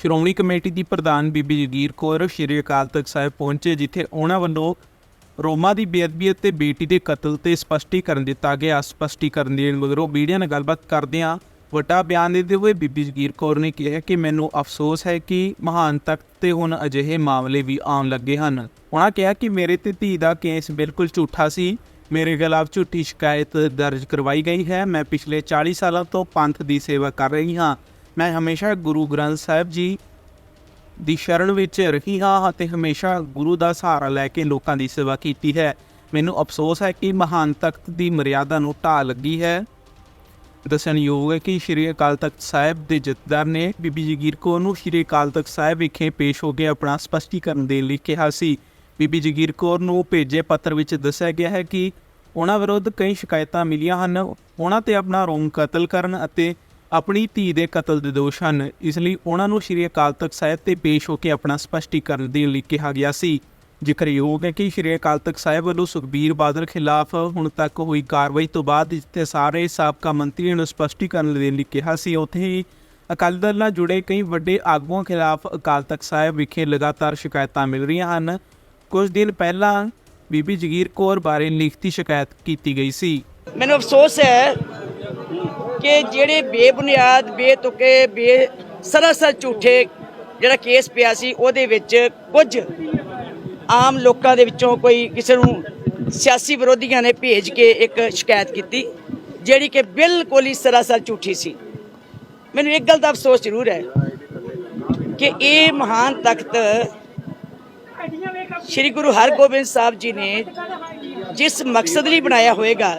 Shiromani committee ਦੀ ਪ੍ਰਧਾਨ ਬੀਬੀ ਜਗੀਰ ਕੌਰ ਸ਼੍ਰੀ ਅਕਾਲ ਤਖਤ ਸਾਹਿਬ ਪਹੁੰਚੇ, ਜਿੱਥੇ ਉਹਨਾਂ ਵੱਲੋਂ ਰੋਮਾ ਦੀ ਬੇਅਦਬੀ ਅਤੇ ਬੇਟੀ ਦੇ ਕਤਲ ਤੇ ਸਪਸ਼ਟੀਕਰਨ ਦਿੱਤਾ ਗਿਆ। ਸਪਸ਼ਟੀਕਰਨ ਦੇਣ ਮਗਰੋਂ ਮੀਡੀਆ ਨਾਲ ਗੱਲਬਾਤ ਕਰਦਿਆਂ ਵੱਡਾ ਬਿਆਨ ਦਿੰਦੇ ਹੋਏ ਬੀਬੀ ਜਗੀਰ ਕੌਰ ਨੇ ਕਿਹਾ ਕਿ ਮੈਨੂੰ ਅਫਸੋਸ ਹੈ ਕਿ ਮਹਾਨ ਤਖਤ ਤੇ ਹੁਣ ਅਜਿਹੇ ਮਾਮਲੇ ਵੀ ਆਉਣ ਲੱਗੇ ਹਨ। ਉਹਨਾਂ ਕਿਹਾ ਕਿ ਮੇਰੇ ਤੇ ਧੀ ਦਾ ਕੇਸ ਬਿਲਕੁਲ ਝੂਠਾ ਸੀ। ਮੇਰੇ ਖਿਲਾਫ ਝੂਠੀ ਸ਼ਿਕਾਇਤ ਦਰਜ ਕਰਵਾਈ ਗਈ ਹੈ। ਮੈਂ ਪਿਛਲੇ 40 ਸਾਲਾਂ ਤੋਂ ਪੰਥ ਦੀ ਸੇਵਾ ਕਰ ਰਹੀ ਹਾਂ। ਮੈਂ ਹਮੇਸ਼ਾ ਗੁਰੂ ਗ੍ਰੰਥ ਸਾਹਿਬ ਜੀ ਦੀ ਸ਼ਰਨ ਵਿੱਚ ਰਹੀ ਹਾਂ ਅਤੇ ਹਮੇਸ਼ਾ ਗੁਰੂ ਦਾ ਸਹਾਰਾ ਲੈ ਕੇ ਲੋਕਾਂ ਦੀ ਸੇਵਾ ਕੀਤੀ ਹੈ। ਮੈਨੂੰ ਅਫਸੋਸ ਹੈ ਕਿ ਮਹਾਨ ਤਖਤ ਦੀ ਮਰਿਆਦਾ ਨੂੰ ਢਾਹ ਲੱਗੀ ਹੈ। ਦੱਸਣਯੋਗ ਹੈ ਕਿ ਸ਼੍ਰੀ ਅਕਾਲ ਤਖਤ ਸਾਹਿਬ ਦੇ ਜਥੇਦਾਰ ਨੇ ਬੀਬੀ ਜਗੀਰ ਕੌਰ ਨੂੰ ਸ਼੍ਰੀ ਅਕਾਲ ਤਖਤ ਸਾਹਿਬ ਵਿਖੇ ਪੇਸ਼ ਹੋ ਕੇ ਆਪਣਾ ਸਪਸ਼ਟੀਕਰਨ ਦੇਣ ਲਈ ਕਿਹਾ ਸੀ। ਬੀਬੀ ਜਗੀਰ ਕੌਰ ਨੂੰ ਭੇਜੇ ਪੱਤਰ ਵਿੱਚ ਦੱਸਿਆ ਗਿਆ ਹੈ ਕਿ ਉਹਨਾਂ ਵਿਰੁੱਧ ਕਈ ਸ਼ਿਕਾਇਤਾਂ ਮਿਲੀਆਂ ਹਨ। ਉਹਨਾਂ ਤੇ ਆਪਣਾ ਰੋਮ ਕਤਲ ਕਰਨ ਅਤੇ ਆਪਣੀ ਧੀ ਦੇ ਕਤਲ ਦੇ ਦੋਸ਼ ਹਨ। ਇਸ ਲਈ ਉਹਨਾਂ ਨੂੰ ਸ਼੍ਰੀ ਅਕਾਲ ਤਖਤ ਸਾਹਿਬ ਤੇ ਪੇਸ਼ ਹੋ ਕੇ ਆਪਣਾ ਸਪਸ਼ਟੀਕਰਨ ਦੇਣ ਲਈ ਕਿਹਾ ਗਿਆ ਸੀ। ਜ਼ਿਕਰਯੋਗ ਹੈ ਕਿ ਸ਼੍ਰੀ ਅਕਾਲ ਤਖਤ ਸਾਹਿਬ ਵੱਲੋਂ ਸੁਖਬੀਰ ਬਾਦਲ ਖਿਲਾਫ ਹੁਣ ਤੱਕ ਹੋਈ ਕਾਰਵਾਈ ਤੋਂ ਬਾਅਦ ਜਿੱਥੇ ਸਾਰੇ ਸਾਬਕਾ ਮੰਤਰੀਆਂ ਨੂੰ ਸਪਸ਼ਟੀਕਰਨ ਦੇਣ ਲਈ ਕਿਹਾ ਸੀ। ਉੱਥੇ ਹੀ ਅਕਾਲੀ ਦਲ ਨਾਲ ਜੁੜੇ ਕਈ ਵੱਡੇ ਆਗੂਆਂ ਖਿਲਾਫ ਅਕਾਲ ਤਖਤ ਸਾਹਿਬ ਵਿਖੇ ਲਗਾਤਾਰ ਸ਼ਿਕਾਇਤਾਂ ਮਿਲ ਰਹੀਆਂ ਹਨ। ਕੁਝ ਦਿਨ ਪਹਿਲਾਂ ਬੀਬੀ ਜਗੀਰ ਕੌਰ ਬਾਰੇ ਲਿਖਤੀ ਸ਼ਿਕਾਇਤ ਕੀਤੀ ਗਈ ਸੀ। ਮੈਨੂੰ ਅਫਸੋਸ ਹੈ ਕਿ ਜਿਹੜੇ ਬੇਬੁਨਿਆਦ, ਬੇਤੁਕੇ, ਬੇ ਸਰਾਸਰ ਝੂਠੇ ਜਿਹੜਾ ਕੇਸ ਪਿਆ ਸੀ, ਉਹਦੇ ਵਿੱਚ ਕੁਝ ਆਮ ਲੋਕਾਂ ਦੇ ਵਿੱਚੋਂ ਕੋਈ ਕਿਸੇ ਨੂੰ ਸਿਆਸੀ ਵਿਰੋਧੀਆਂ ਨੇ ਭੇਜ ਕੇ ਇੱਕ ਸ਼ਿਕਾਇਤ ਕੀਤੀ, ਜਿਹੜੀ ਕਿ ਬਿਲਕੁਲ ਹੀ ਸਰਾਸਰ ਝੂਠੀ ਸੀ। ਮੈਨੂੰ ਇੱਕ ਗੱਲ ਦਾ ਅਫਸੋਸ ਜ਼ਰੂਰ ਹੈ ਕਿ ਇਹ ਮਹਾਨ ਤਖਤ ਸ੍ਰੀ ਗੁਰੂ ਹਰਗੋਬਿੰਦ ਸਾਹਿਬ ਜੀ ਨੇ ਜਿਸ ਮਕਸਦ ਲਈ ਬਣਾਇਆ ਹੋਵੇਗਾ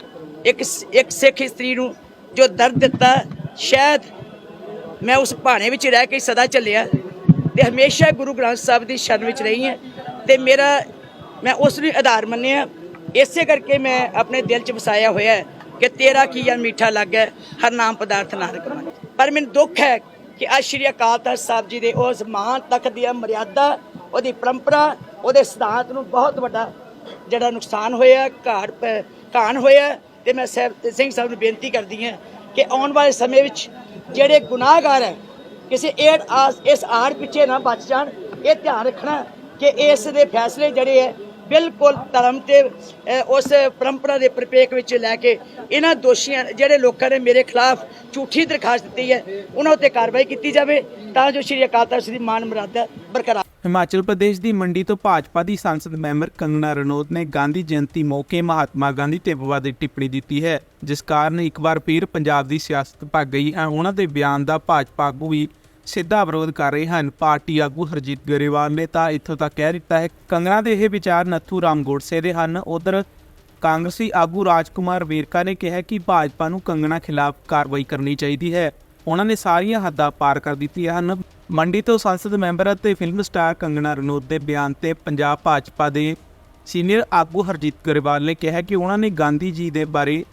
ਇੱਕ ਸ- ਇੱਕ ਸਿੱਖ ਇਸਤਰੀ ਨੂੰ ਜੋ ਦਰਦ ਦਿੱਤਾ, ਸ਼ਾਇਦ ਮੈਂ ਉਸ ਭਾਣੇ ਵਿੱਚ ਰਹਿ ਕੇ ਸਦਾ ਚੱਲਿਆ ਤੇ ਹਮੇਸ਼ਾ ਗੁਰੂ ਗ੍ਰੰਥ ਸਾਹਿਬ ਦੀ ਸ਼ਰਨ ਵਿੱਚ ਰਹੀ ਹਾਂ ਤੇ ਮੇਰਾ, ਮੈਂ ਉਸ ਨੂੰ ਆਧਾਰ ਮੰਨਿਆ। ਇਸੇ ਕਰਕੇ ਮੈਂ ਆਪਣੇ ਦਿਲ 'ਚ ਵਸਾਇਆ ਹੋਇਆ ਹੈ ਕਿ ਤੇਰਾ ਕੀ ਆ ਮਿੱਠਾ ਲੱਗਾ ਹਰ ਨਾਮ ਪਦਾਰਥ ਨਾਨਕ ਮਨ ਪਰ ਮੈਨੂੰ ਦੁੱਖ ਹੈ ਕਿ ਅੱਜ ਸ਼੍ਰੀ ਅਕਾਲ ਤਖਤ ਸਾਹਿਬ ਜੀ ਦੇ ਉਸ ਮਹਾਨ ਤਖਤ ਦੀ ਮਰਿਆਦਾ, ਉਹਦੀ ਪਰੰਪਰਾ, ਉਹਦੇ ਸਿਧਾਂਤ ਨੂੰ ਬਹੁਤ ਵੱਡਾ ਜਿਹੜਾ ਨੁਕਸਾਨ ਹੋਇਆ, ਘਾੜ ਪ- ਘਾਣ ਹੋਇਆ। ਤੇ ਮੈਂ ਸਾਹਿਬ ਸਿੰਘ ਸਾਹਿਬ ਨੂੰ ਬੇਨਤੀ ਕਰਦੀ ਹਾਂ ਕਿ ਆਉਣ ਵਾਲੇ ਸਮੇਂ ਵਿੱਚ ਜਿਹੜੇ ਗੁਨਾਹਗਾਰ ਹੈ, ਕਿਸੇ ਏਡ ਇਸ ਆੜ ਪਿੱਛੇ ਨਾ ਬਚ ਜਾਣ। ਇਹ ਧਿਆਨ ਰੱਖਣਾ ਕਿ ਇਸ ਦੇ ਫੈਸਲੇ ਜਿਹੜੇ ਹੈ ਬਿਲਕੁਲ ਧਰਮ ਤੇ ਉਸ ਪਰੰਪਰਾ ਦੇ ਪ੍ਰਪੇਖ ਵਿੱਚ ਲੈ ਕੇ ਇਹਨਾਂ ਦੋਸ਼ੀਆਂ, ਜਿਹੜੇ ਲੋਕਾਂ ਨੇ ਮੇਰੇ ਖਿਲਾਫ ਝੂਠੀ ਦਰਖਾਸਤ ਦਿੱਤੀ ਹੈ, ਉਹਨਾਂ ਉੱਤੇ ਕਾਰਵਾਈ ਕੀਤੀ ਜਾਵੇ ਤਾਂ ਜੋ ਸ਼੍ਰੀ ਅਕਾਲ ਤਖਤ ਦੀ ਮਾਨ ਮਰਿਆਦਾ ਬਰਕਰਾਰ ਹਿਮਾਚਲ ਪ੍ਰਦੇਸ਼ ਦੀ ਮੰਡੀ ਤੋਂ ਭਾਜਪਾ ਦੀ ਸੰਸਦ ਮੈਂਬਰ ਕੰਗਨਾ ਰਣੌਤ ਨੇ ਗਾਂਧੀ ਜਯੰਤੀ ਮੌਕੇ ਮਹਾਤਮਾ ਗਾਂਧੀ ਤੇ ਵਿਵਾਦਿਤ ਟਿੱਪਣੀ ਦਿੱਤੀ ਹੈ, ਜਿਸ ਕਾਰਨ ਇੱਕ ਵਾਰ ਫਿਰ ਪੰਜਾਬ ਦੀ ਸਿਆਸਤ ਭੱਗ ਗਈ ਹੈ ਉਹਨਾਂ ਦੇ ਬਿਆਨ ਦਾ ਭਾਜਪਾ ਆਗੂ ਵੀ ਸਿੱਧਾ ਵਿਰੋਧ ਕਰ ਰਹੇ ਹਨ। ਪਾਰਟੀ ਆਗੂ ਹਰਜੀਤ ਗਰੇਵਾਲ ਨੇ ਤਾਂ ਇੱਥੋਂ ਤੱਕ ਕਹਿ ਦਿੱਤਾ ਹੈ, ਕੰਗਣਾ ਦੇ ਇਹ ਵਿਚਾਰ ਨੱਥੂ ਰਾਮ ਗੋਡਸੇ ਦੇ ਹਨ। ਉਧਰ ਕਾਂਗਰਸੀ ਆਗੂ ਰਾਜਕੁਮਾਰ ਵੇਰਕਾ ਨੇ ਕਿਹਾ ਕਿ ਭਾਜਪਾ ਨੂੰ ਕੰਗਣਾ ਖਿਲਾਫ ਕਾਰਵਾਈ ਕਰਨੀ ਚਾਹੀਦੀ ਹੈ। ਉਹਨਾਂ ਨੇ ਸਾਰੀਆਂ ਹੱਦਾਂ ਪਾਰ ਕਰ ਦਿੱਤੀਆਂ ਹਨ। ਮੰਡੀ ਤੋਂ ਸੰਸਦ ਮੈਂਬਰ ਅਤੇ ਫਿਲਮ ਸਟਾਰ ਕੰਗਣਾ ਰਣੌਤ ਦੇ ਬਿਆਨ ਤੇ ਪੰਜਾਬ ਭਾਜਪਾ ਦੇ ਸੀਨੀਅਰ ਆਗੂ ਹਰਜੀਤ ਗਰੇਵਾਲ ਨੇ ਕਿਹਾ ਕਿ ਉਹਨਾਂ ਨੇ ਗਾਂਧੀ ਜੀ ਦੇ ਬਾਰੇ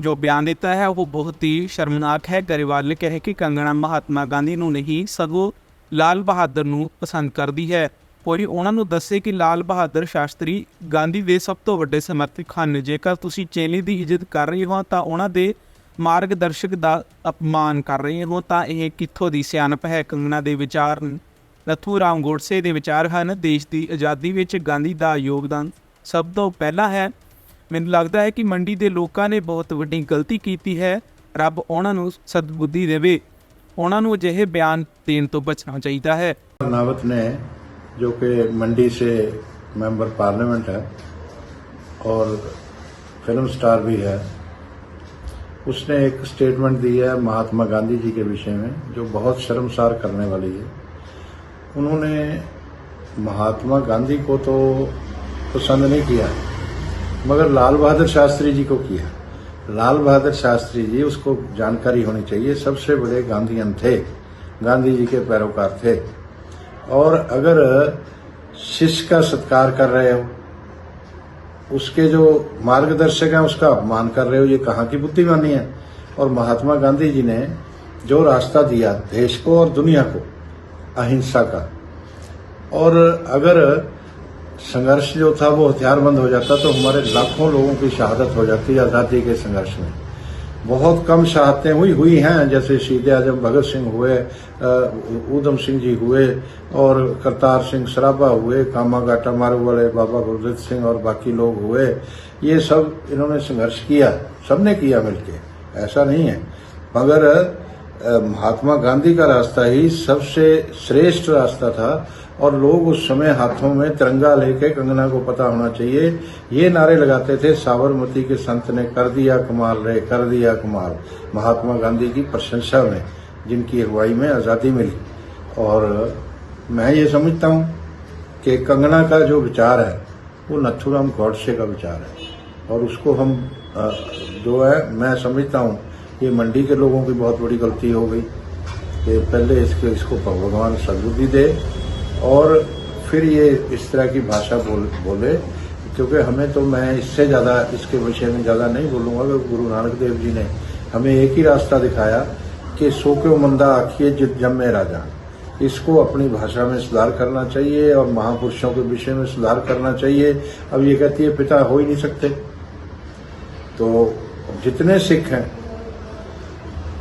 ਜੋ ਬਿਆਨ ਦਿੱਤਾ ਹੈ, ਉਹ ਬਹੁਤ ਹੀ ਸ਼ਰਮਨਾਕ ਹੈ। ਗਰੇਵਾਲ ਨੇ ਕਿਹਾ ਕਿ ਕੰਗਣਾ ਮਹਾਤਮਾ ਗਾਂਧੀ ਨੂੰ ਨਹੀਂ, ਸਗੋਂ ਲਾਲ ਬਹਾਦਰ ਨੂੰ ਪਸੰਦ ਕਰਦੀ ਹੈ। ਕੋਈ ਉਹਨਾਂ ਨੂੰ ਦੱਸੇ ਕਿ ਲਾਲ ਬਹਾਦਰ ਸ਼ਾਸਤਰੀ ਗਾਂਧੀ ਦੇ ਸਭ ਤੋਂ ਵੱਡੇ ਸਮਰਥਕ ਹਨ। ਜੇਕਰ ਤੁਸੀਂ ਚੇਲੇ ਦੀ ਇੱਜ਼ਤ ਕਰ ਰਹੇ ਹੋ, ਤਾਂ ਉਹਨਾਂ ਦੇ ਮਾਰਗਦਰਸ਼ਕ ਦਾ ਅਪਮਾਨ ਕਰ ਰਹੇ ਹੋ, ਤਾਂ ਇਹ ਕਿੱਥੋਂ ਦੀ ਸਿਆਣਪ ਹੈ? ਕੰਗਣਾ ਦੇ ਵਿਚਾਰ ਨਥੂ ਰਾਮ ਗੋਡਸੇ ਦੇ ਵਿਚਾਰ ਹਨ। ਦੇਸ਼ ਦੀ ਆਜ਼ਾਦੀ ਵਿੱਚ ਗਾਂਧੀ ਦਾ ਯੋਗਦਾਨ ਸਭ ਤੋਂ ਪਹਿਲਾਂ ਹੈ। ਮੈਨੂੰ ਲੱਗਦਾ ਹੈ ਕਿ ਮੰਡੀ ਦੇ ਲੋਕਾਂ ਨੇ ਬਹੁਤ ਵੱਡੀ ਗਲਤੀ ਕੀਤੀ ਹੈ ਰੱਬ ਉਹਨਾਂ ਨੂੰ ਸਦਬੁੱਧੀ ਦੇਵੇ ਉਹਨਾਂ ਨੂੰ ਅਜਿਹੇ ਬਿਆਨ ਦੇਣ ਤੋਂ ਬਚਣਾ ਚਾਹੀਦਾ ਹੈ नावत ने जो कि मंडी से मेंबर पार्लियामेंट है और फिल्म स्टार भी है उसने एक स्टेटमेंट दी है महात्मा गांधी जी के विषय में जो बहुत शर्मसार करने वाली है उन्होंने महात्मा गांधी को तो पसंद नहीं किया मगर लाल बहादुर शास्त्री जी को किया लाल बहादुर शास्त्री जी उसको जानकारी होनी चाहिए सबसे बड़े गांधीयन थे गांधी जी के पैरोकार थे और अगर शिष्य का सत्कार कर रहे हो उसके जो मार्गदर्शक हैं उसका अपमान कर रहे हो ये कहाँ की बुद्धिमानी है और महात्मा गांधी जी ने जो रास्ता दिया देश को और दुनिया को अहिंसा का और अगर संघर्ष जो था वो हथियारबंद हो जाता तो हमारे लाखों लोगों की शहादत हो जाती आज़ादी के संघर्ष में बहुत कम शहादतें हुई हुई हैं जैसे शहीद आजम भगत सिंह हुए अ, ऊधम सिंह जी हुए और करतार सिंह सराभा हुए कामा गाटा मारू वाले बाबा गुरदत्त सिंह और बाकी लोग हुए ये सब इन्होंने संघर्ष किया सबने किया मिलके ऐसा नहीं है मगर अ, महात्मा गांधी का रास्ता ही सबसे श्रेष्ठ रास्ता था और लोग उस समय हाथों में तिरंगा लेके कंगना को पता होना चाहिए ये नारे लगाते थे साबरमती के संत ने कर दिया कमाल रे कर दिया कमाल महात्मा गांधी की प्रशंसा में जिनकी अगुवाई में आज़ादी मिली और मैं ये समझता हूँ कि कंगना का जो विचार है वो नथुराम गौडसे का विचार है और उसको हम अ, जो है मैं समझता हूँ ये मंडी के लोगों की बहुत बड़ी गलती हो गई कि पहले इसको इसको भगवान सदबुद्धि दे और फिर ये इस तरह की भाषा बोल, बोले, क्योंकि हमें तो मैं इससे ज़्यादा इसके विषय में ज़्यादा नहीं बोलूँगा कि गुरु नानक देव जी ने हमें एक ही रास्ता दिखाया कि सो क्यों मंदा आखिए जित जम्मे राजा। इसको अपनी भाषा में सुधार करना चाहिए और महापुरुषों के विषय में सुधार करना चाहिए। अब ये कहती है, पिता हो ही नहीं सकते। तो जितने सिख हैं,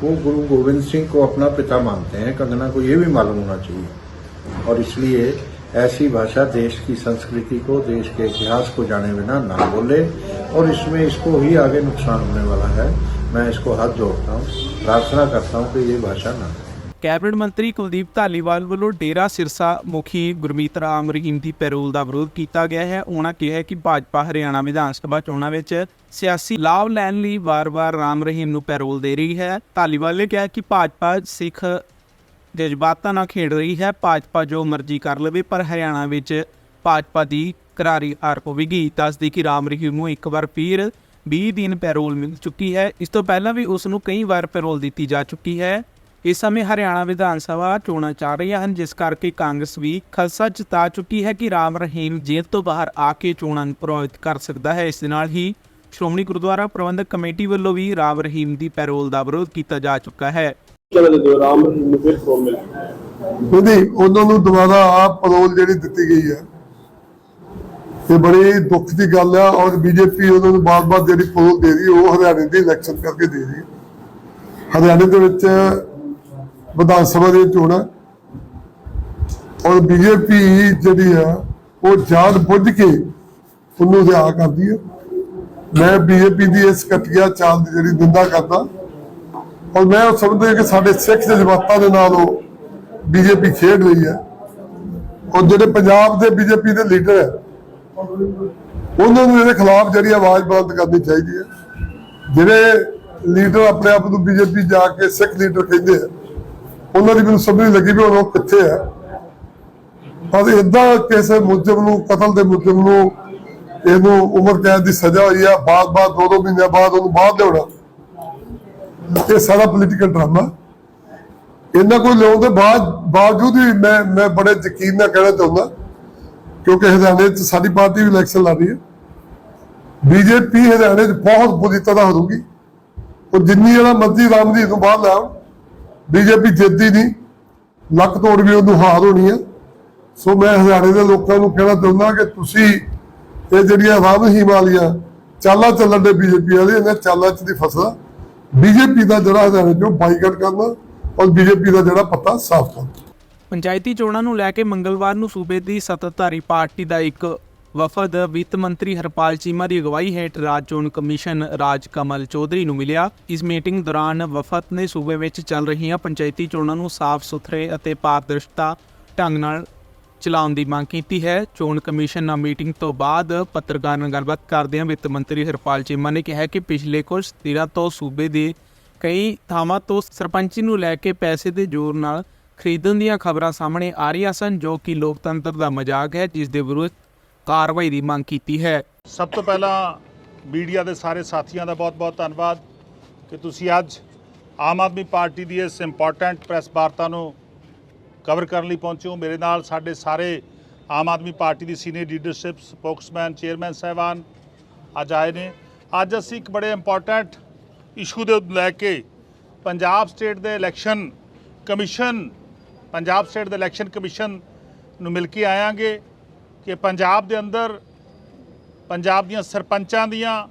वो गुरु गोविंद सिंह को अपना पिता मानते हैं, कंगना को ये भी मालूम होना चाहिए। और इसलिए ऐसी भाषा देश की संस्कृति को देश के इतिहास को जाने बिना ना बोले और इसमें इसको ही आगे नुकसान होने वाला है मैं इसको हाथ जोड़ता हूँ प्रार्थना करता हूँ कि ये भाषा ना ਕੈਬਨਿਟ ਮੰਤਰੀ ਕੁਲਦੀਪ ਧਾਲੀਵਾਲ ਵੱਲੋਂ ਡੇਰਾ ਸਿਰਸਾ ਮੁਖੀ ਗੁਰਮੀਤ ਰਾਮ ਰਹੀਮ ਦੀ ਪੈਰੋਲ ਦਾ ਵਿਰੋਧ ਕੀਤਾ ਗਿਆ ਹੈ ਉਹਨਾਂ ਕਿਹਾ ਹੈ ਕਿ ਭਾਜਪਾ ਹਰਿਆਣਾ ਵਿਧਾਨ ਸਭਾ ਚੋਣਾਂ ਵਿੱਚ ਸਿਆਸੀ ਲਾਭ ਲੈਣ ਲਈ ਵਾਰ-ਵਾਰ ਰਾਮ ਰਹੀਮ ਨੂੰ ਪੈਰੋਲ ਦੇ ਰਹੀ ਹੈ ਧਾਲੀਵਾਲ ਨੇ ਕਿਹਾ ਕਿ ਭਾਜਪਾ ਸਿੱਖ ਜਜ਼ਬਾਤਾਂ ਨਾਲ ਖੇਡ ਰਹੀ ਹੈ। ਭਾਜਪਾ ਜੋ ਮਰਜ਼ੀ ਕਰ ਲਵੇ, ਪਰ ਹਰਿਆਣਾ ਵਿੱਚ ਭਾਜਪਾ ਦੀ ਕਰਾਰੀ ਹਾਰ ਹੋਵੇਗੀ। ਦੱਸਦੀ ਕਿ ਰਾਮ ਰਹੀਮ ਨੂੰ ਇੱਕ ਵਾਰ ਫਿਰ 20 ਦਿਨ ਪੈਰੋਲ ਮਿਲ ਚੁੱਕੀ ਹੈ। ਇਸ ਤੋਂ ਪਹਿਲਾਂ ਵੀ ਉਸ ਨੂੰ ਕਈ ਵਾਰ ਪੈਰੋਲ ਦਿੱਤੀ ਜਾ ਚੁੱਕੀ ਹੈ। ਇਸ ਸਮੇਂ ਹਰਿਆਣਾ ਵਿਧਾਨ ਸਭਾ ਚੋਣਾਂ ਚੱਲ ਰਹੀਆਂ ਹਨ, ਜਿਸ ਕਰਕੇ ਕਾਂਗਰਸ ਵੀ ਖਲਸਾ ਜਤਾ ਚੁੱਕੀ ਹੈ ਕਿ ਰਾਮ ਰਹੀਮ ਜੇਲ੍ਹ ਤੋਂ ਬਾਹਰ ਆ ਕੇ ਚੋਣਾਂ ਨੂੰ ਪ੍ਰਭਾਵਿਤ ਕਰ ਸਕਦਾ ਹੈ। ਇਸ ਦੇ ਨਾਲ ਹੀ ਸ਼੍ਰੋਮਣੀ ਗੁਰਦੁਆਰਾ ਪ੍ਰਬੰਧਕ ਕਮੇਟੀ ਵੱਲੋਂ ਵੀ ਰਾਮ ਰਹੀਮ ਦੀ ਪੈਰੋਲ ਦਾ ਵਿਰੋਧ ਕੀਤਾ ਜਾ ਚੁੱਕਾ ਹੈ। ਚਲੋ ਦੇ ਰਾਮ ਨੂੰ ਫਿਰ ਪ੍ਰੋਮ ਮਿਲ ਨਹੀਂ ਉਹਨਾਂ ਨੂੰ ਦੁਬਾਰਾ ਆ ਪਰੋਲ ਜਿਹੜੀ ਦਿੱਤੀ ਗਈ ਹੈ, ਇਹ ਬੜੀ ਦੁੱਖ ਦੀ ਗੱਲ ਆ ਔਰ ਬੀਜੇਪੀ ਉਹਨਾਂ ਨੂੰ ਬਾਰ-ਬਾਰ ਜਿਹੜੀ ਪਰੋਲ ਦੇ ਰਹੀ ਉਹ ਹਰਿਆਣੇ ਦੀ ਇਲੈਕਸ਼ਨ ਕਰਕੇ ਦੇ ਰਹੀ ਹੈ। ਹਰਿਆਣੇ ਦੇ ਵਿੱਚ ਵਿਧਾਨ ਸਭਾ ਦੀਆਂ ਚੋਣਾਂ ਔਰ ਬੀਜੇਪੀ ਜਿਹੜੀ ਆ, ਉਹ ਜਾਣ ਬੁੱਝ ਕੇ ਉਹਨੂੰ ਰਿਆ ਕਰਦੀ ਹੈ। ਮੈਂ ਬੀਜੇਪੀ ਦੀ ਇਸ ਘਟੀਆ ਚਾਲ ਦੀ ਜਿਹੜੀ ਨਿੰਦਾ ਕਰਦਾ ਔਰ ਮੈਂ ਉਹ ਸਮਝਦਾ ਕਿ ਸਾਡੇ ਸਿੱਖ ਜਜ਼ਬਾਤਾਂ ਦੇ ਨਾਲ ਉਹ ਬੀਜੇਪੀ ਖੇਡ ਰਹੀ ਹੈ। ਔਰ ਜਿਹੜੇ ਪੰਜਾਬ ਦੇ ਬੀਜੇਪੀ ਦੇ ਲੀਡਰ ਹੈ, ਉਹਨਾਂ ਨੂੰ ਇਹਦੇ ਖਿਲਾਫ ਜਿਹੜੀ ਆਵਾਜ਼ ਬੁਲੰਦ ਕਰਨੀ ਚਾਹੀਦੀ ਹੈ। ਜਿਹੜੇ ਲੀਡਰ ਆਪਣੇ ਆਪ ਨੂੰ ਬੀਜੇਪੀ ਜਾ ਕੇ ਸਿੱਖ ਲੀਡਰ ਕਹਿੰਦੇ ਆ, ਉਹਨਾਂ ਦੀ ਮੈਨੂੰ ਸਮਝ ਨਹੀਂ ਲੱਗੀ ਵੀ ਉਹ ਕਿੱਥੇ ਹੈ ਪਰ ਇਦਾਂ ਕਿਸੇ ਮੁਜਰਮ ਨੂੰ, ਕਤਲ ਦੇ ਮੁਜਰਮ ਨੂੰ, ਇਹਨੂੰ ਉਮਰ ਕੈਦ ਦੀ ਸਜ਼ਾ ਹੋਈ ਆ, ਬਾਅਦ-ਬਾਅਦ ਦੋ ਦੋ ਮਹੀਨਿਆਂ ਬਾਅਦ ਉਹਨੂੰ ਬਾਹਰ ਲਿਆਉਣਾ। ਇਹ ਸਾਰਾ ਪੋਲੀਟੀਕਲ ਡਰਾਮਾ ਇਹਨਾਂ ਕੋਈ ਲਿਆਉਣ ਦੇ ਬਾਅਦ ਬਾਵਜੂਦ ਵੀ ਮੈਂ ਮੈਂ ਬੜੇ ਯਕੀਨ ਨਾਲ ਕਹਿਣਾ ਚਾਹੁੰਦਾ, ਕਿਉਂਕਿ ਹਰਿਆਣੇ 'ਚ ਸਾਡੀ ਪਾਰਟੀ ਵੀ ਇਲੈਕਸ਼ਨ ਲੜ ਰਹੀ ਹੈ। ਬੀਜੇਪੀ ਹਰਿਆਣੇ 'ਚ ਬਹੁਤ ਬੁਰੀ ਤਰ੍ਹਾਂ ਹਾਰੂਗੀ ਉਹ ਜਿੰਨੀ ਜਿਹੜਾ ਮਰਜ਼ੀ ਰਾਮਜੀਤ ਨੂੰ ਬਾਹਰ ਲਾਉ ਬੀਜੇਪੀ ਜਿੱਤਦੀ ਨਹੀਂ। ਲੱਕ ਤੋੜ ਵੀ ਉਹਨੂੰ ਹਾਰ ਹੋਣੀ ਹੈ। ਸੋ ਮੈਂ ਹਰਿਆਣੇ ਦੇ ਲੋਕਾਂ ਨੂੰ ਕਹਿਣਾ ਚਾਹੁੰਦਾ ਕਿ ਤੁਸੀਂ ਇਹ ਜਿਹੜੀਆਂ ਰਾਮ ਰਹੀਮ ਵਾਲੀਆਂ ਚਾਲਾਂ ਚੱਲਣ ਦੇ ਬੀਜੇਪੀ ਵਾਲੇ, ਇਹਨਾਂ ਚਾਲਾਂ 'ਚ ਦੀ ਫਸਣਾ। ਬੀਜੇਪੀ ਦਾ ਜਿਹੜਾ ਹਰਿਆਣੇ 'ਚੋਂ ਬਾਈਕਾਟ ਕਰਨਾ ਔਰ ਬੀਜੇਪੀ ਦਾ ਜਿਹੜਾ ਪੱਤਾ ਸਾਫ਼ ਕਰਨਾ। ਪੰਚਾਇਤੀ ਚੋਣਾਂ ਨੂੰ ਲੈ ਕੇ ਮੰਗਲਵਾਰ ਨੂੰ ਸੂਬੇ ਦੀ ਸੱਤਾਧਾਰੀ ਪਾਰਟੀ ਦਾ ਇੱਕ ਵਫਦ ਵਿੱਤ ਮੰਤਰੀ ਹਰਪਾਲ ਚੀਮਾ ਦੀ ਅਗਵਾਈ ਹੇਠ ਰਾਜ ਚੋਣ ਕਮਿਸ਼ਨ ਰਾਜ ਕਮਲ ਚੌਧਰੀ ਨੂੰ ਮਿਲਿਆ। ਇਸ ਮੀਟਿੰਗ ਦੌਰਾਨ ਵਫਦ ਨੇ ਸੂਬੇ ਵਿੱਚ ਚੱਲ ਰਹੀਆਂ ਪੰਚਾਇਤੀ ਚੋਣਾਂ ਨੂੰ ਸਾਫ਼ ਸੁਥਰੇ ਅਤੇ ਪਾਰਦਰਸ਼ਤਾ ਢੰਗ ਨਾਲ ਚਲਾਉਣ ਦੀ ਮੰਗ ਕੀਤੀ ਹੈ। ਚੋਣ ਕਮਿਸ਼ਨ ਨਾਲ ਮੀਟਿੰਗ ਤੋਂ ਬਾਅਦ ਪੱਤਰਕਾਰਾਂ ਨਾਲ ਗੱਲਬਾਤ ਕਰਦਿਆਂ ਵਿੱਤ ਮੰਤਰੀ ਹਰਪਾਲ ਚੀਮਾ ਨੇ ਕਿਹਾ ਕਿ ਪਿਛਲੇ ਕੁਝ ਦਿਨਾਂ ਤੋਂ ਸੂਬੇ ਦੇ ਕਈ ਥਾਵਾਂ ਤੋਂ ਸਰਪੰਚੀ ਨੂੰ ਲੈ ਕੇ ਪੈਸੇ ਦੇ ਜ਼ੋਰ ਨਾਲ ਖਰੀਦਣ ਦੀਆਂ ਖਬਰਾਂ ਸਾਹਮਣੇ ਆ ਰਹੀਆਂ ਸਨ, ਜੋ ਕਿ ਲੋਕਤੰਤਰ ਦਾ ਮਜ਼ਾਕ ਹੈ, ਜਿਸ ਦੇ ਵਿਰੁੱਧ ਕਾਰਵਾਈ ਦੀ ਮੰਗ ਕੀਤੀ ਹੈ। ਸਭ ਤੋਂ ਪਹਿਲਾਂ ਮੀਡੀਆ ਦੇ ਸਾਰੇ ਸਾਥੀਆਂ ਦਾ ਬਹੁਤ-ਬਹੁਤ ਧੰਨਵਾਦ ਕਿ ਤੁਸੀਂ ਅੱਜ ਆਮ ਆਦਮੀ ਪਾਰਟੀ ਦੀ ਇਸ ਇੰਪੋਰਟੈਂਟ ਪ੍ਰੈਸ ਵਾਰਤਾ ਨੂੰ ਕਵਰ ਕਰਨ ਲਈ ਪਹੁੰਚੇ ਹੋ, ਮੇਰੇ ਨਾਲ ਸਾਡੇ ਸਾਰੇ ਆਮ ਆਦਮੀ ਪਾਰਟੀ ਦੀ ਸੀਨੀਅਰ ਲੀਡਰਸ਼ਿਪ ਸਪੋਕਸਮੈਨ ਚੇਅਰਮੈਨ ਸਾਹਿਬਾਨ ਅੱਜ ਆਏ ਨੇ। ਅੱਜ ਅਸੀਂ ਇੱਕ ਬੜੇ ਇੰਪੋਰਟੈਂਟ ਇਸ਼ੂ ਦੇ ਲੈ ਕੇ ਪੰਜਾਬ ਸਟੇਟ ਦੇ ਇਲੈਕਸ਼ਨ ਕਮਿਸ਼ਨ ਪੰਜਾਬ ਸਟੇਟ ਦੇ ਇਲੈਕਸ਼ਨ ਕਮਿਸ਼ਨ ਨੂੰ ਮਿਲ ਕੇ ਆਇਆਂਗੇ ਕਿ ਪੰਜਾਬ ਦੇ ਅੰਦਰ ਪੰਜਾਬ ਦੀਆਂ ਸਰਪੰਚਾਂ ਦੀਆਂ,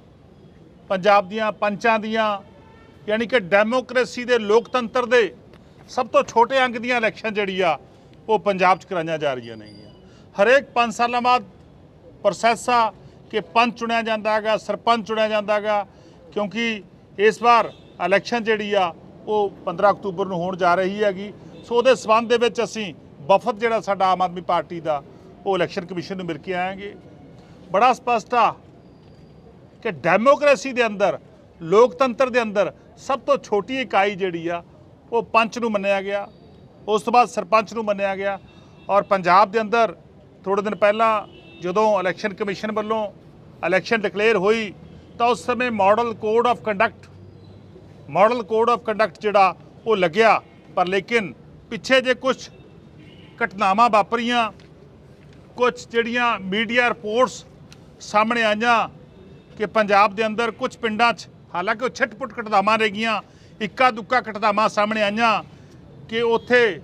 ਪੰਜਾਬ ਦੀਆਂ ਪੰਚਾਂ ਦੀਆਂ, ਯਾਨੀ ਕਿ ਡੈਮੋਕ੍ਰੇਸੀ ਦੇ ਲੋਕਤੰਤਰ ਦੇ ਸਭ ਤੋਂ ਛੋਟੇ ਅੰਗ ਦੀਆਂ ਇਲੈਕਸ਼ਨ ਜਿਹੜੀ ਆ, ਉਹ ਪੰਜਾਬ 'ਚ ਕਰਾਈਆਂ ਜਾ ਰਹੀਆਂ ਨੇਗੀਆਂ। ਹਰੇਕ 5 ਸਾਲਾਂ ਬਾਅਦ ਪ੍ਰੋਸੈਸ ਆ ਕਿ ਪੰਚ ਚੁਣਿਆ ਜਾਂਦਾ ਹੈਗਾ, ਸਰਪੰਚ ਚੁਣਿਆ ਜਾਂਦਾ ਹੈਗਾ, ਕਿਉਂਕਿ ਇਸ ਵਾਰ ਇਲੈਕਸ਼ਨ ਜਿਹੜੀ ਆ, ਉਹ 15 ਅਕਤੂਬਰ ਨੂੰ ਹੋਣ ਜਾ ਰਹੀ ਹੈਗੀ। ਸੋ ਉਹਦੇ ਸਬੰਧ ਦੇ ਵਿੱਚ ਅਸੀਂ ਵਫਦ ਜਿਹੜਾ ਸਾਡਾ ਆਮ ਆਦਮੀ ਪਾਰਟੀ ਦਾ, ਉਹ ਇਲੈਕਸ਼ਨ ਕਮਿਸ਼ਨ ਨੂੰ ਮਿਲ ਕੇ ਆਏਗੇ ਬੜਾ ਸਪਸ਼ਟ ਆ ਕਿ ਡੈਮੋਕ੍ਰੇਸੀ ਦੇ ਅੰਦਰ, ਲੋਕਤੰਤਰ ਦੇ ਅੰਦਰ ਸਭ ਤੋਂ ਛੋਟੀ ਇਕਾਈ ਜਿਹੜੀ ਆ ਉਹ ਪੰਚ ਨੂੰ ਮੰਨਿਆ ਗਿਆ। ਉਸ ਤੋਂ ਬਾਅਦ ਸਰਪੰਚ ਨੂੰ ਮੰਨਿਆ ਗਿਆ ਔਰ ਪੰਜਾਬ ਦੇ ਅੰਦਰ ਥੋੜੇ ਦਿਨ ਪਹਿਲਾਂ ਜਦੋਂ ਇਲੈਕਸ਼ਨ ਕਮਿਸ਼ਨ ਵੱਲੋਂ ਇਲੈਕਸ਼ਨ ਡਿਕਲੇਅਰ ਹੋਈ, ਤਾਂ ਉਸ ਸਮੇਂ model code of conduct model code of conduct ਜਿਹੜਾ ਉਹ ਲੱਗਿਆ। ਪਰ ਲੇਕਿਨ ਪਿੱਛੇ ਜੇ ਕੁਝ ਘਟਨਾਵਾਂ ਵਾਪਰੀਆਂ ਕੁਝ ਜਿਹੜੀਆਂ ਮੀਡੀਆ ਰਿਪੋਰਟਸ ਸਾਹਮਣੇ ਆਈਆਂ ਕਿ ਪੰਜਾਬ ਦੇ ਅੰਦਰ ਕੁਝ ਪਿੰਡਾਂ 'ਚ, ਹਾਲਾਂਕਿ ਉਹ ਛਿਟਪੁੱਟ ਘਟਨਾਵਾਂ ਰਹਿ ਗਈਆਂ ਇੱਕਾ ਦੁੱਕਾ ਘਟਨਾਵਾਂ ਸਾਹਮਣੇ ਆਈਆਂ ਕਿ ਉੱਥੇ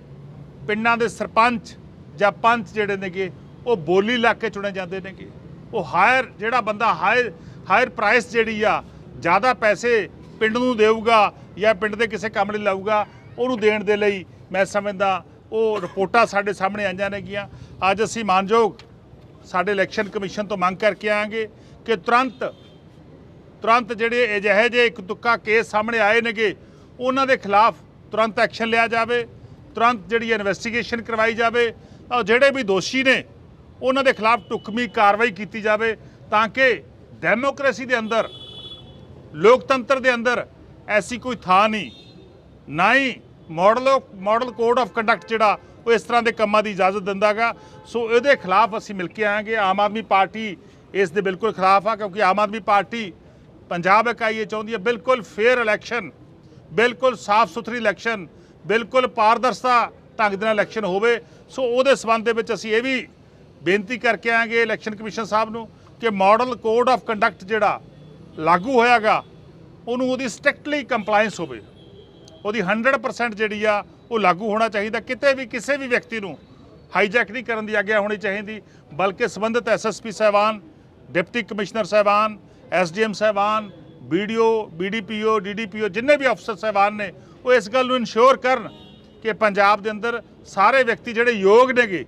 ਪਿੰਡਾਂ ਦੇ ਸਰਪੰਚ ਜਾਂ ਪੰਚ ਜਿਹੜੇ ਨੇਗੇ, ਉਹ ਬੋਲੀ ਲਾ ਕੇ ਚੁਣੇ ਜਾਂਦੇ ਨੇਗੇ। ਉਹ ਹਾਇਰ, ਜਿਹੜਾ ਬੰਦਾ ਹਾਇਰ ਹਾਇਰ ਪ੍ਰਾਈਸ ਜਿਹੜੀ ਆ, ਜ਼ਿਆਦਾ ਪੈਸੇ ਪਿੰਡ ਨੂੰ ਦੇਊਗਾ ਜਾਂ ਪਿੰਡ ਦੇ ਕਿਸੇ ਕੰਮ ਲਈ ਲਾਊਗਾ, ਉਹਨੂੰ ਦੇਣ ਦੇ ਲਈ ਮੈਂ ਸਮਝਦਾ ਉਹ ਰਿਪੋਰਟਾਂ ਸਾਡੇ ਸਾਹਮਣੇ ਆਈਆਂ ਨੇਗੀਆਂ। ਅੱਜ ਅਸੀਂ ਮਾਨਯੋਗ ਸਾਡੇ ਇਲੈਕਸ਼ਨ ਕਮਿਸ਼ਨ ਤੋਂ ਮੰਗ ਕਰਕੇ ਆਵਾਂਗੇ ਕਿ ਤੁਰੰਤ ਤੁਰੰਤ ਜਿਹੜੇ ਅਜਿਹੇ ਜਿਹੇ ਇੱਕ ਤੁੱਕਾ ਕੇਸ ਸਾਹਮਣੇ ਆਏ ਨੇਗੇ, ਉਹਨਾਂ ਦੇ ਖਿਲਾਫ ਤੁਰੰਤ ਐਕਸ਼ਨ ਲਿਆ ਜਾਵੇ, ਤੁਰੰਤ ਜਿਹੜੀ ਇਨਵੈਸਟੀਗੇਸ਼ਨ ਕਰਵਾਈ ਜਾਵੇ ਔਰ ਜਿਹੜੇ ਵੀ ਦੋਸ਼ੀ ਨੇ, ਉਹਨਾਂ ਦੇ ਖਿਲਾਫ ਟੁਕਮੀ ਕਾਰਵਾਈ ਕੀਤੀ ਜਾਵੇ, ਤਾਂ ਕਿ ਡੈਮੋਕ੍ਰੇਸੀ ਦੇ ਅੰਦਰ, ਲੋਕਤੰਤਰ ਦੇ ਅੰਦਰ ਐਸੀ ਕੋਈ ਥਾਂ ਨਹੀਂ, ਨਾ ਹੀ model model code of conduct ਜਿਹੜਾ, ਉਹ ਇਸ ਤਰ੍ਹਾਂ ਦੇ ਕੰਮਾਂ ਦੀ ਇਜਾਜ਼ਤ ਦਿੰਦਾਗਾ। ਸੋ ਇਹਦੇ ਖਿਲਾਫ ਅਸੀਂ ਮਿਲ ਕੇ ਆਵਾਂਗੇ। ਆਮ ਆਦਮੀ ਪਾਰਟੀ ਇਸ ਦੇ ਬਿਲਕੁਲ ਖਿਲਾਫ ਆ, ਕਿਉਂਕਿ ਆਮ ਆਦਮੀ ਪਾਰਟੀ ਪੰਜਾਬ ਇਕਾਈ ਇਹ ਚਾਹੁੰਦੀ ਹੈ, ਬਿਲਕੁਲ ਫੇਅਰ ਇਲੈਕਸ਼ਨ ਬਿਲਕੁਲ ਸਾਫ਼ ਸੁਥਰੀ ਇਲੈਕਸ਼ਨ ਬਿਲਕੁਲ ਪਾਰਦਰਸ਼ਤਾ ਢੰਗ ਦੇ ਨਾਲ ਇਲੈਕਸ਼ਨ ਹੋਵੇ। ਸੋ ਉਹਦੇ ਸਬੰਧ ਦੇ ਵਿੱਚ ਅਸੀਂ ਇਹ ਵੀ ਬੇਨਤੀ ਕਰਕੇ ਆਵਾਂਗੇ ਇਲੈਕਸ਼ਨ ਕਮਿਸ਼ਨ ਸਾਹਿਬ ਨੂੰ ਕਿ ਮਾਡਲ ਕੋਡ ਆਫ ਕੰਡਕਟ ਜਿਹੜਾ ਲਾਗੂ ਹੋਇਆਗਾ, ਉਹਨੂੰ ਉਹਦੀ ਸਟ੍ਰਿਕਟਲੀ ਕੰਪਲਾਈਂਸ ਹੋਵੇ। ਉਹਦੀ 100% ਜਿਹੜੀ ਆ, ਉਹ ਲਾਗੂ ਹੋਣਾ ਚਾਹੀਦਾ। ਕਿਤੇ ਵੀ ਕਿਸੇ ਵੀ ਵਿਅਕਤੀ ਨੂੰ ਹਾਈਜੈਕ ਨਹੀਂ ਕਰਨ ਦੀ ਆਗਿਆ ਹੋਣੀ ਚਾਹੀਦੀ, ਬਲਕਿ ਸੰਬੰਧਿਤ ਐਸਐਸਪੀ ਸਾਹਿਬਾਨ, ਡਿਪਟੀ ਕਮਿਸ਼ਨਰ ਸਾਹਿਬਾਨ ਐਸਡੀਐਮ ਸਾਹਿਬਾਨ, ਬੀਡੀਓ, ਬੀਡੀਪੀਓ, ਡੀਡੀਪੀਓ, ਜਿੰਨੇ ਵੀ ਅਫਸਰ ਸਾਹਿਬਾਨ ਨੇ, ਉਹ ਇਸ ਗੱਲ ਨੂੰ ਇਨਸ਼ੋਰ ਕਰਨ ਕਿ ਪੰਜਾਬ ਦੇ ਅੰਦਰ ਸਾਰੇ ਵਿਅਕਤੀ ਜਿਹੜੇ ਯੋਗ ਨੇਗੇ,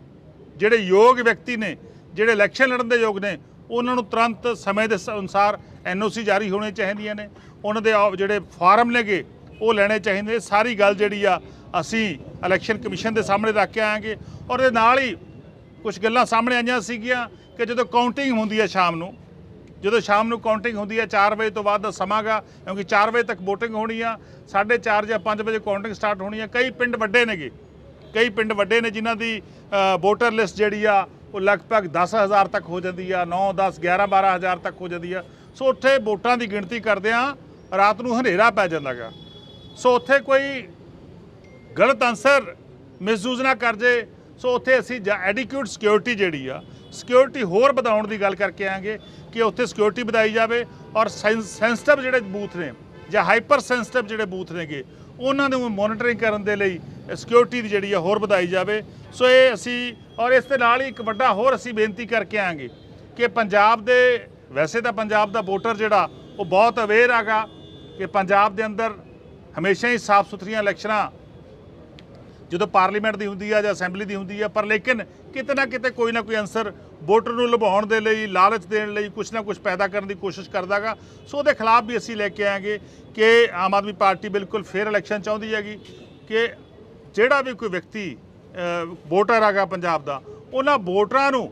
ਜਿਹੜੇ ਯੋਗ ਵਿਅਕਤੀ ਨੇ, ਜਿਹੜੇ ਇਲੈਕਸ਼ਨ ਲੜਨ ਦੇ ਯੋਗ ਨੇ, ਉਹਨਾਂ ਨੂੰ ਤੁਰੰਤ ਸਮੇਂ ਦੇ ਸ- ਅਨੁਸਾਰ ਐਨਓਸੀ ਜਾਰੀ ਹੋਣੇ ਚਾਹੀਦੀਆਂ ਨੇ। ਉਹਨਾਂ ਦੇ ਆ- ਜਿਹੜੇ ਫਾਰਮ ਨੇਗੇ, ਉਹ ਲੈਣੇ ਚਾਹੀਦੇ ਸਾਰੀ ਗੱਲ ਜਿਹੜੀ ਆ, ਅਸੀਂ ਇਲੈਕਸ਼ਨ ਕਮਿਸ਼ਨ ਦੇ ਸਾਹਮਣੇ ਰੱਖ ਕੇ ਆਵਾਂਗੇ। ਔਰ ਇਹਦੇ ਨਾਲ ਹੀ ਕੁਝ ਗੱਲਾਂ ਸਾਹਮਣੇ ਆਈਆਂ ਸੀਗੀਆਂ ਕਿ ਜਦੋਂ ਕਾਊਂਟਿੰਗ ਹੁੰਦੀ ਹੈ ਸ਼ਾਮ ਨੂੰ ਜਦੋਂ ਸ਼ਾਮ ਨੂੰ ਕਾਊਂਟਿੰਗ ਹੁੰਦੀ ਹੈ 4 ਵਜੇ ਤੋਂ ਬਾਅਦ ਦਾ ਸਮਾਂਗਾ ਕਿਉਂਕਿ 4 ਵਜੇ ਤੱਕ VOTING ਹੋਣੀ ਆ 4:30 ਜਾਂ 5 ਵਜੇ ਕਾਊਂਟਿੰਗ ਸਟਾਰਟ ਹੋਣੀ ਆ। ਕਈ ਪਿੰਡ ਵੱਡੇ ਨੇਗੇ, ਕਈ ਪਿੰਡ ਵੱਡੇ ਨੇ ਜਿਨ੍ਹਾਂ ਦੀ ਵੋਟਰ ਲਿਸਟ ਜਿਹੜੀ ਆ, ਉਹ ਲਗਭਗ 10000 ਤੱਕ ਹੋ ਜਾਂਦੀ ਆ 9 10 11 12000 ਤੱਕ ਹੋ ਜਾਂਦੀ ਆ। ਸੋ ਉੱਥੇ ਵੋਟਾਂ ਦੀ ਗਿਣਤੀ ਕਰਦਿਆਂ ਰਾਤ ਨੂੰ ਹਨੇਰਾ ਪੈ ਜਾਂਦਾਗਾ ਸੋ ਉੱਥੇ ਕੋਈ ਗਲਤ ਆਨਸਰ ਮਿਸਯੂਜ਼ ਨਾ ਕਰ ਜੇ। ਸੋ ਉੱਥੇ ਅਸੀਂ ਐਡਿਕੂਟ ਸਿਕਿਉਰਿਟੀ ਜਿਹੜੀ ਆ ਸਿਕਿਉਰਿਟੀ ਹੋਰ ਵਧਾਉਣ ਦੀ ਗੱਲ ਕਰਕੇ ਆਂਗੇ ਕਿ ਉੱਥੇ ਸਿਕਿਉਰਿਟੀ ਵਧਾਈ ਜਾਵੇ ਔਰ ਸੈਂਸਿਟਿਵ ਜਿਹੜੇ ਬੂਥ ਨੇ ਜਾਂ ਹਾਈਪਰ ਸੈਂਸਿਟਿਵ ਜਿਹੜੇ ਬੂਥ ਨੇਗੇ, ਉਹਨਾਂ ਨੂੰ ਮੋਨੀਟਰਿੰਗ ਕਰਨ ਦੇ ਲਈ ਸਿਕਿਉਰਿਟੀ ਦੀ ਜਿਹੜੀ ਆ ਹੋਰ ਵਧਾਈ ਜਾਵੇ। ਸੋ ਇਹ ਅਸੀਂ ਔਰ ਇਸ ਦੇ ਨਾਲ ਹੀ ਇੱਕ ਵੱਡਾ ਹੋਰ ਅਸੀਂ ਬੇਨਤੀ ਕਰਕੇ ਆਂਗੇ ਕਿ ਪੰਜਾਬ ਦੇ, ਵੈਸੇ ਤਾਂ ਪੰਜਾਬ ਦਾ ਵੋਟਰ ਜਿਹੜਾ, ਉਹ ਬਹੁਤ ਅਵੇਅਰ ਹੈਗਾ ਕਿ ਪੰਜਾਬ ਦੇ ਅੰਦਰ ਹਮੇਸ਼ਾ ਹੀ ਸਾਫ਼ ਸੁਥਰੀਆਂ ਇਲੈਕਸ਼ਨਾਂ ਜਦੋਂ ਪਾਰਲੀਮੈਂਟ ਦੀ ਹੁੰਦੀ ਆ ਜਾਂ ਅਸੈਂਬਲੀ ਦੀ ਹੁੰਦੀ ਆ, ਪਰ ਲੇਕਿਨ ਕਿਤੇ ਨਾ ਕਿਤੇ ਕੋਈ ਨਾ ਕੋਈ ਅਨਸਰ ਵੋਟਰ ਨੂੰ ਲੁਭਾਉਣ ਦੇ ਲਈ, ਲਾਲਚ ਦੇਣ ਲਈ ਕੁਝ ਨਾ ਕੁਝ ਪੈਦਾ ਕਰਨ ਦੀ ਕੋਸ਼ਿਸ਼ ਕਰਦਾਗਾ। ਸੋ ਉਹਦੇ ਖਿਲਾਫ ਵੀ ਅਸੀਂ ਲੈ ਕੇ ਆਏਗੇ ਕਿ ਆਮ ਆਦਮੀ ਪਾਰਟੀ ਬਿਲਕੁਲ ਫੇਅਰ ਇਲੈਕਸ਼ਨ ਚਾਹੁੰਦੀ ਹੈਗੀ ਕਿ ਜਿਹੜਾ ਵੀ ਕੋਈ ਵਿਅਕਤੀ ਵੋਟਰ ਹੈਗਾ ਪੰਜਾਬ ਦਾ, ਉਹਨਾਂ ਵੋਟਰਾਂ ਨੂੰ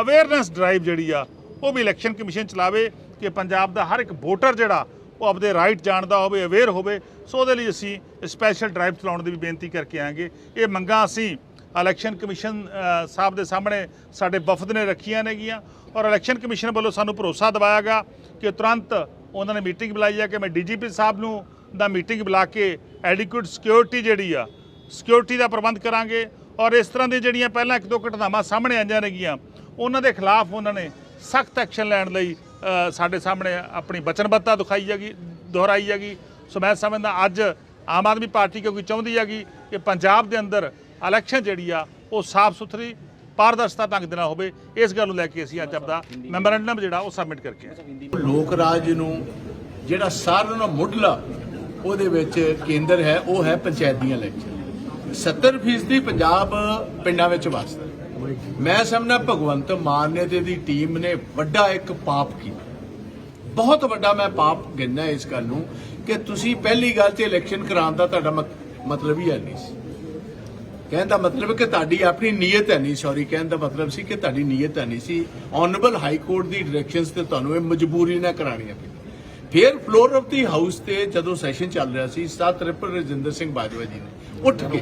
ਅਵੇਅਰਨੈਸ ਡਰਾਈਵ ਜਿਹੜੀ ਆ, ਉਹ ਵੀ ਇਲੈਕਸ਼ਨ ਕਮਿਸ਼ਨ ਚਲਾਵੇ ਕਿ ਪੰਜਾਬ ਦਾ ਹਰ ਇੱਕ ਵੋਟਰ ਜਿਹੜਾ ਉਹ ਆਪਦੇ ਰਾਈਟ ਜਾਣਦਾ ਹੋਵੇ ਅਵੇਅਰ ਹੋਵੇ, ਸੋ ਉਹਦੇ ਲਈ ਅਸੀਂ ਸਪੈਸ਼ਲ ਡਰਾਈਵ ਚਲਾਉਣ ਦੀ ਵੀ ਬੇਨਤੀ ਕਰਕੇ ਆਂਗੇ ਇਹ ਮੰਗਾਂ ਅਸੀਂ ਇਲੈਕਸ਼ਨ ਕਮਿਸ਼ਨ ਸਾਹਿਬ ਦੇ ਸਾਹਮਣੇ ਸਾਡੇ ਵਫਦ ਨੇ ਰੱਖੀਆਂ ਨੇਗੀਆਂ ਔਰ ਇਲੈਕਸ਼ਨ ਕਮਿਸ਼ਨ ਵੱਲੋਂ ਸਾਨੂੰ ਭਰੋਸਾ ਦਿਵਾਇਆ ਗਿਆ ਕਿ ਤੁਰੰਤ ਉਹਨਾਂ ਨੇ ਮੀਟਿੰਗ ਬੁਲਾਈ ਹੈ ਕਿ ਮੈਂ ਡੀਜੀਪੀ ਸਾਹਿਬ ਨੂੰ ਦਾ ਮੀਟਿੰਗ ਬੁਲਾ ਕੇ ਐਡਿਕੁਏਟ ਸਿਕਿਉਰਿਟੀ ਜਿਹੜੀ ਆ ਸਿਕਿਉਰਿਟੀ ਦਾ ਪ੍ਰਬੰਧ ਕਰਾਂਗੇ ਔਰ ਇਸ ਤਰ੍ਹਾਂ ਦੀ ਜਿਹੜੀਆਂ ਪਹਿਲਾਂ ਇੱਕ ਦੋ ਘਟਨਾਵਾਂ ਸਾਹਮਣੇ ਆਈਆਂ ਨੇਗੀਆਂ, ਉਹਨਾਂ ਦੇ ਖਿਲਾਫ ਉਹਨਾਂ ਨੇ ਸਖਤ ਐਕਸ਼ਨ ਲੈਣ ਲਈ ਸਾਡੇ ਸਾਹਮਣੇ ਆਪਣੀ ਵਚਨਬੱਧਤਾ ਦਿਖਾਈ ਹੈਗੀ ਦੁਹਰਾਈ ਹੈਗੀ ਸੋ ਮੈਂ ਸਮਝਦਾ ਅੱਜ ਆਮ ਆਦਮੀ ਪਾਰਟੀ ਕਿਉਂਕਿ ਚਾਹੁੰਦੀ ਹੈਗੀ ਕਿ ਪੰਜਾਬ ਦੇ ਅੰਦਰ ਇਲੈਕਸ਼ਨ ਜਿਹੜੀ ਆ, ਉਹ ਸਾਫ਼ ਸੁਥਰੀ, ਪਾਰਦਰਸ਼ਤਾ ਢੰਗ ਦੇ ਨਾਲ ਹੋਵੇ। ਇਸ ਗੱਲ ਨੂੰ ਲੈ ਕੇ ਅਸੀਂ ਅੱਜ ਆਪਦਾ ਮੈਮੋਰੈਂਡਮ ਜਿਹੜਾ, ਉਹ ਸਬਮਿਟ ਕਰਕੇ ਲੋਕ ਰਾਜ ਨੂੰ ਜਿਹੜਾ ਸਾਰਿਆਂ ਨਾਲੋਂ ਮੁੱਢਲਾ ਉਹਦੇ ਵਿੱਚ ਕੇਂਦਰ ਹੈ, ਉਹ ਹੈ ਪੰਚਾਇਤ ਦੀਆਂ ਇਲੈਕਸ਼ਨ। 70% ਪੰਜਾਬ ਪਿੰਡਾਂ ਵਿੱਚ ਵਸਦਾ। ਮੈਂ ਸਮਝਣਾ ਭਗਵੰਤ ਮਾਨ ਨੇ ਤੇ ਦੀ ਟੀਮ ਨੇ ਵੱਡਾ ਇੱਕ ਪਾਪ ਕੀਤਾ। ਬਹੁਤ ਵੱਡਾ ਮੈਂ ਪਾਪ ਗਿਣਨਾ ਇਸ ਗੱਲ ਨੂੰ ਕਿ ਤੁਸੀਂ ਪਹਿਲੀ ਗੱਲ ਤੇ ਇਲੈਕਸ਼ਨ ਕਰਾਉਣ ਦਾ ਤੁਹਾਡਾ ਮਤਲਬ ਹੀ ਹੈ ਨਹੀਂ ਸੀ। ਕਹਿਣ ਦਾ ਮਤਲਬ ਕਿ ਤੁਹਾਡੀ ਆਪਣੀ ਨੀਅਤ ਹੈ ਨਹੀਂ ਸੌਰੀ ਕਹਿਣ ਦਾ ਮਤਲਬ ਸੀ ਕਿ ਤੁਹਾਡੀ ਨੀਅਤ ਹੈ ਨਹੀਂ ਸੀ। ਆਨਰੇਬਲ ਹਾਈ ਕੋਰਟ ਦੀ ਡਾਇਰੈਕਸ਼ਨਸ ਤੇ ਤੁਹਾਨੂੰ ਇਹ ਮਜਬੂਰੀ ਨਾਲ ਕਰਾਉਣੀਆਂ ਪਈਆਂ। ਫਿਰ ਫਲੋਰ ਆਫ ਦੀ ਹਾਊਸ ਤੇ ਜਦੋਂ ਸੈਸ਼ਨ ਚੱਲ ਰਿਹਾ ਸੀ, ਸਤ ਰਿਪਰ ਰਜਿੰਦਰ ਸਿੰਘ ਬਾਜਵਾ ਜੀ ਨੇ ਉੱਠ ਕੇ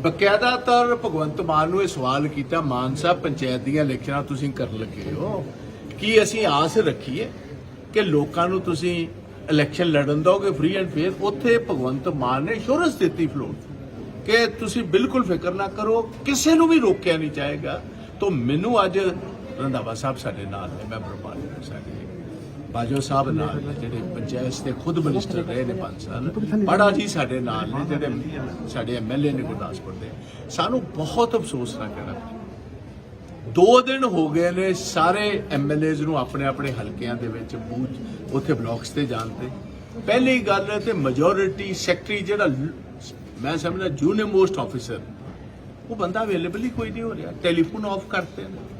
ਬਕਾਇਦਾ ਤੌਰ ਭਗਵੰਤ ਮਾਨ ਨੂੰ ਇਹ ਸਵਾਲ ਕੀਤਾ, ਮਾਨ ਸਾਹਿਬ, ਪੰਚਾਇਤ ਦੀਆਂ ਇਲੈਕਸ਼ਨਾਂ ਤੁਸੀਂ ਕਰਨ ਲੱਗੇ ਹੋ। ਕੀ ਅਸੀਂ ਆਸ ਰੱਖੀਏ ਕਿ ਲੋਕਾਂ ਨੂੰ ਤੁਸੀਂ ਇਲੈਕਸ਼ਨ ਲੜਨ ਦੋਗੇ ਫ੍ਰੀ ਐਂਡ ਫੇਅਰ ਉੱਥੇ ਭਗਵੰਤ ਮਾਨ ਨੇ ਇੰਸ਼ੋਰੈਂਸ ਦਿੱਤੀ ਫਲੋਰ ਕਿ ਤੁਸੀਂ ਬਿਲਕੁਲ ਫਿਕਰ ਨਾ ਕਰੋ, ਕਿਸੇ ਨੂੰ ਵੀ ਰੋਕਿਆ ਨਹੀਂ ਜਾਏਗਾ। ਤਾਂ ਮੈਨੂੰ ਅੱਜ ਰੰਧਾਵਾ ਸਾਹਿਬ ਸਾਡੇ ਨਾਲ ਨੇ, ਮੈਂ ਮੈਂਬਰ ਪਾਰਲੀਮੈਂਟ ਸਾਡੇ ਬਾਜੋ ਸਾਹਿਬ ਨਾਲ ਜਿਹੜੇ ਪੰਚਾਇਤ ਦੇ ਖੁਦ ਮਿਨਿਸਟਰ ਰਹੇ ਨੇ 5 ਸਾਲ, ਬੜਾ ਜੀ ਸਾਡੇ ਨਾਲ ਨੇ ਜਿਹੜੇ ਸਾਡੇ ਐਮਐਲਏ ਨੇ ਗੁਰਦਾਸਪੁਰ ਦੇ। ਸਾਨੂੰ ਬਹੁਤ ਅਫਸੋਸ ਨਾ ਕਹਿਣਾ ਦੋ ਦਿਨ ਹੋ ਗਏ ਨੇ ਸਾਰੇ ਐਮਐਲਏਜ਼ ਨੂੰ ਆਪਣੇ ਆਪਣੇ ਹਲਕਿਆਂ ਦੇ ਵਿੱਚ ਬੂਥ, ਉੱਥੇ ਬਲਾਕਸ ਤੇ ਜਾਣ ਤੇ। ਪਹਿਲੀ ਗੱਲ ਤੇ ਮੈਜੋਰਿਟੀ ਸੈਕਟਰੀ ਜਿਹੜਾ ਮੈਂ ਸਮਝਦਾ ਜੂਨੀਅਰ ਮੋਸਟ ਆਫੀਸਰ ਉਹ ਬੰਦਾ ਅਵੇਲੇਬਲ ਹੀ ਕੋਈ ਨਹੀਂ ਹੋ ਰਿਹਾ। ਟੈਲੀਫੋਨ ਆਫ ਕਰਤੇ ਨੇ।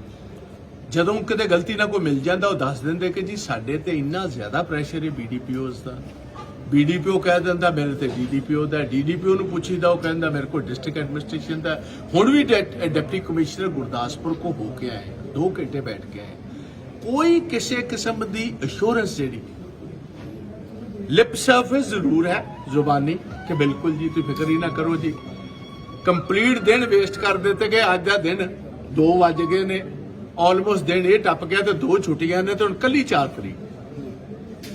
ਜਦੋਂ ਕਿਤੇ ਗਲਤੀ ਨਾਲ ਕੋਈ ਮਿਲ ਜਾਂਦਾ, ਉਹ ਦੱਸ ਦਿੰਦੇ ਕਿ ਜੀ ਸਾਡੇ ਤੇ ਇੰਨਾ ਜ਼ਿਆਦਾ ਪ੍ਰੈਸ਼ਰ ਹੈ ਬੀਡੀਪੀਓਜ਼ ਦਾ। ਬੀਡੀਪੀਓ ਕਹਿ ਦਿੰਦਾ, ਮੇਰੇ ਤੇ ਡੀਡੀਪੀਓ ਦਾ ਡੀਡੀਪੀਓ ਨੂੰ ਪੁੱਛੀਦਾ, ਉਹ ਕਹਿੰਦਾ, ਮੇਰੇ ਕੋਲ ਡਿਸਟ੍ਰਿਕਟ ਐਡਮਿਨਿਸਟ੍ਰੇਸ਼ਨ ਦਾ ਹੁਣ ਵੀ ਡੈ- ਡਿਪਟੀ ਕਮਿਸ਼ਨਰ ਗੁਰਦਾਸਪੁਰ ਕੋ ਹੋ ਕੇ ਆਏ 2 ਘੰਟੇ ਬੈਠ ਕੇ ਆਏ ਕੋਈ ਕਿਸੇ ਕਿਸਮ ਦੀ ਅਸ਼ੋਰੈਂਸ ਜਿਹੜੀ ਲਿਪ ਸਰਵਿਸ ਜ਼ਰੂਰ ਹੈ ਜ਼ੁਬਾਨੀ ਕਿ ਬਿਲਕੁਲ ਜੀ, ਤੁਸੀਂ ਫਿਕਰ ਹੀ ਨਾ ਕਰੋ ਜੀ। ਕੰਪਲੀਟ ਦਿਨ ਵੇਸਟ ਕਰ ਦਿੱਤੇ ਗਏ, ਅੱਜ ਦਾ ਦਿਨ 2 ਵੱਜ ਗਏ ਨੇ। ਆਲਮੋਸਟ ਦਿਨ ਇਹ ਟੱਪ ਗਿਆ ਤੇ ਦੋ ਛੁੱਟੀਆਂ ਨੇ ਤੇ ਹੁਣ ਕੱਲੀ 4 ਤਰੀਕ।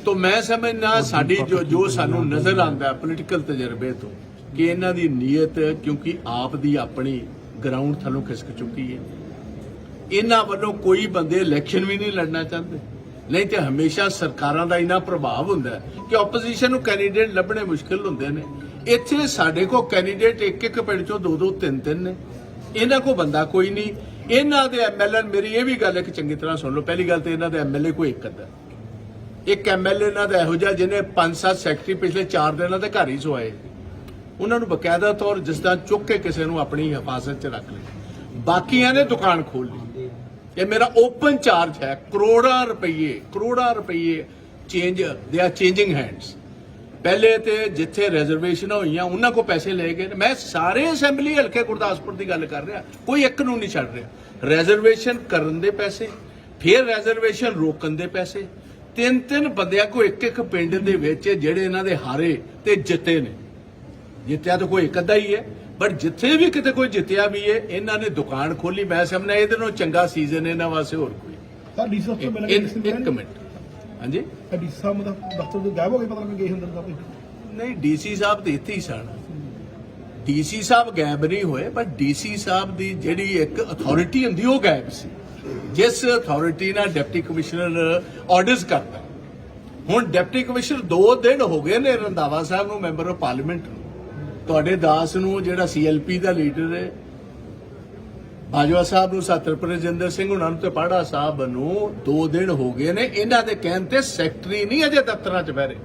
ਤੋਂ ਮੈਂ ਸਮਝਣਾ ਸਾਡੀ ਜੋ ਜੋ ਸਾਨੂੰ ਨਜ਼ਰ ਆਉਂਦਾ ਪੋਲੀਟੀਕਲ ਤਜਰਬੇ ਤੋਂ ਕਿ ਇਹਨਾਂ ਦੀ ਨੀਅਤ ਕਿਉਂਕਿ ਆਪ ਦੀ ਆਪਣੀ ਗਰਾਊਂਡ ਥੱਲੋਂ ਖਿਸਕ ਚੁੱਕੀ ਹੈ। ਇਹਨਾਂ ਵੱਲੋਂ ਕੋਈ ਬੰਦੇ ਇਲੈਕਸ਼ਨ ਵੀ ਨਹੀਂ ਲੜਨਾ ਚਾਹੁੰਦੇ। ਨਹੀਂ ਤੇ ਹਮੇਸ਼ਾ ਸਰਕਾਰਾਂ ਦਾ ਇਨਾ ਪ੍ਰਭਾਵ ਹੁੰਦਾ ਹੈ ਕਿ ਆਪੋਜੀਸ਼ਨ ਨੂੰ ਕੈਂਡੀਡੇਟ ਲੱਭਣੇ ਮੁਸ਼ਕਲ ਹੁੰਦੇ ਨੇ। ਇੱਥੇ ਸਾਡੇ ਕੋਲ ਕੈਂਡੀਡੇਟ ਇੱਕ ਇੱਕ ਪਿੰਡ ਚੋਂ ਦੋ ਦੋ ਤਿੰਨ ਤਿੰਨ ਨੇ। ਇਹਨਾਂ ਕੋ ਬੰਦਾ ਕੋਈ ਨਹੀਂ। ਇਹਨਾਂ ਦੇ ਐਮਐਲਏ ਮੇਰੀ ਇਹ ਵੀ ਗੱਲ ਹੈ ਚੰਗੀ ਤਰ੍ਹਾਂ ਸੁਣ ਲਓ। ਪਹਿਲੀ ਗੱਲ ਤੇ ਇਹਨਾਂ ਦੇ ਐਮਐਲਏ ਕੋਈ ਇੱਕ ਅੱਧਾ। ਇੱਕ ਐਮਐਲਏ ਇਹਨਾਂ ਦਾ ਇਹੋ ਜਿਹਾ ਜਿਹਨੇ ਪੰਜ ਸੱਤ ਸੈਕਟਰੀ ਪਿਛਲੇ 4 ਦਿਨਾਂ ਦੇ ਘਰ ਹੀ ਸੋਏ ਉਹਨਾਂ ਨੂੰ ਬਕਾਇਦਾ ਤੌਰ ਜਿਸ ਤਰ੍ਹਾਂ ਚੁੱਕ ਕੇ ਕਿਸੇ ਨੂੰ ਆਪਣੀ ਹਿਫਾਜ਼ਤ 'ਚ ਰੱਖ ਲਿਆ ਬਾਕੀਆਂ ਨੇ ਦੁਕਾਨ ਖੋਲ ਲਈ। ਇਹ ਮੇਰਾ ਓਪਨ ਚਾਰਜ ਹੈ ਕਰੋੜਾਂ ਰੁਪਏ ਕਰੋੜਾਂ ਰੁਪਏ change they are changing hands ਪਹਿਲੇ ਤੇ ਜਿੱਥੇ ਰਿਜ਼ਰਵੇਸ਼ਨਾਂ ਹੋਈਆਂ ਉਹਨਾਂ ਕੋ ਪੈਸੇ ਲਏ ਗਏ। ਮੈਂ ਸਾਰੇ ਅਸੈਂਬਲੀ ਹਲਕੇ ਗੁਰਦਾਸਪੁਰ ਦੀ ਗੱਲ ਕਰ ਰਿਹਾ। ਕੋਈ ਇੱਕ ਨੂੰ ਨਹੀਂ ਛੱਡ ਰਿਹਾ। ਰਿਜ਼ਰਵੇਸ਼ਨ ਕਰਨ ਦੇ ਪੈਸੇ ਫਿਰ ਰਿਜ਼ਰਵੇਸ਼ਨ ਰੋਕਣ ਦੇ ਪੈਸੇ। ਤਿੰਨ ਤਿੰਨ ਬੰਦਿਆਂ ਕੋ ਇੱਕ ਇੱਕ ਪਿੰਡ ਦੇ ਵਿੱਚ ਜਿਹੜੇ ਇਹਨਾਂ ਦੇ ਹਾਰੇ ਤੇ ਜਿੱਤੇ ਨੇ। ਜਿੱਤਿਆ ਤਾਂ ਕੋਈ ਇੱਕ ਅੱਧਾ ਹੀ ਹੈ ਬਟ ਜਿੱਥੇ ਵੀ ਕਿਤੇ ਕੋਈ ਜਿੱਤਿਆ ਵੀ ਹੈ ਇਹਨਾਂ ਨੇ ਦੁਕਾਨ ਖੋਲੀ ਮੈਂ ਸਮਝਦਾ ਇਹਦੇ ਨਾਲੋਂ ਚੰਗਾ ਸੀਜ਼ਨ ਇਹਨਾਂ ਵਾਸਤੇ ਹੋਰ ਕੋਈ। ਤਾਂ ਡੀ ਸਾਹਿਬ ਤੋਂ ਇੱਕ ਇੱਕ ਮਿੰਟ। ਹਾਂਜੀ? ਡੀ ਸਾਹਿਬ ਦਾ ਦਫ਼ਤਰ ਤੋਂ ਗਾਇਬ ਹੋ ਗਏ ਪਤਾ ਨਹੀਂ ਗਏ ਹੁੰਦੇ ਕੋਈ। ਨਹੀਂ ਡੀਸੀ ਸਾਹਿਬ ਤੇ ਇੱਥੇ ਹੀ ਸਨ। ਡੀਸੀ ਸਾਹਿਬ ਗਾਇਬ ਨਹੀਂ ਹੋਏ ਪਰ ਡੀਸੀ ਸਾਹਿਬ ਦੀ ਜਿਹੜੀ ਇੱਕ ਅਥਾਰਟੀ ਹੁੰਦੀ ਉਹ ਗਾਇਬ ਸੀ। ਜਿਸ ਅਥਾਰਟੀ ਨਾਲ ਡਿਪਟੀ ਕਮਿਸ਼ਨਰ ਆਰਡਰਸ ਕਰਦਾ ਹੁਣ ਡਿਪਟੀ ਕਮਿਸ਼ਨਰ 2 ਦਿਨ ਹੋ ਗਏ ਨੇ ਰੰਧਾਵਾ ਸਾਹਿਬ ਨੂੰ ਮੈਂਬਰ ਆਫ ਪਾਰਲੀਮੈਂਟ ਨੂੰ। ਤੁਹਾਡੇ ਦਾਸ ਨੂੰ ਜਿਹੜਾ ਸੀਐਲਪੀ ਦਾ ਲੀਡਰ ਹੈ ਬਾਜਵਾ ਸਾਹਿਬ ਨੂੰ ਸਤਰ ਪ੍ਰਜਿੰਦਰ ਸਿੰਘ ਉਹਨਾਂ ਨੂੰ ਤੇ ਪਾੜਾ ਸਾਹਿਬ ਨੂੰ 2 ਦਿਨ ਹੋ ਗਏ ਨੇ, ਇਹਨਾਂ ਦੇ ਕਹਿਣ ਤੇ ਸੈਕਟਰੀ ਨਹੀਂ ਅਜੇ ਦਫ਼ਤਰਾਂ 'ਚ ਬਹਿ ਰਹੇ।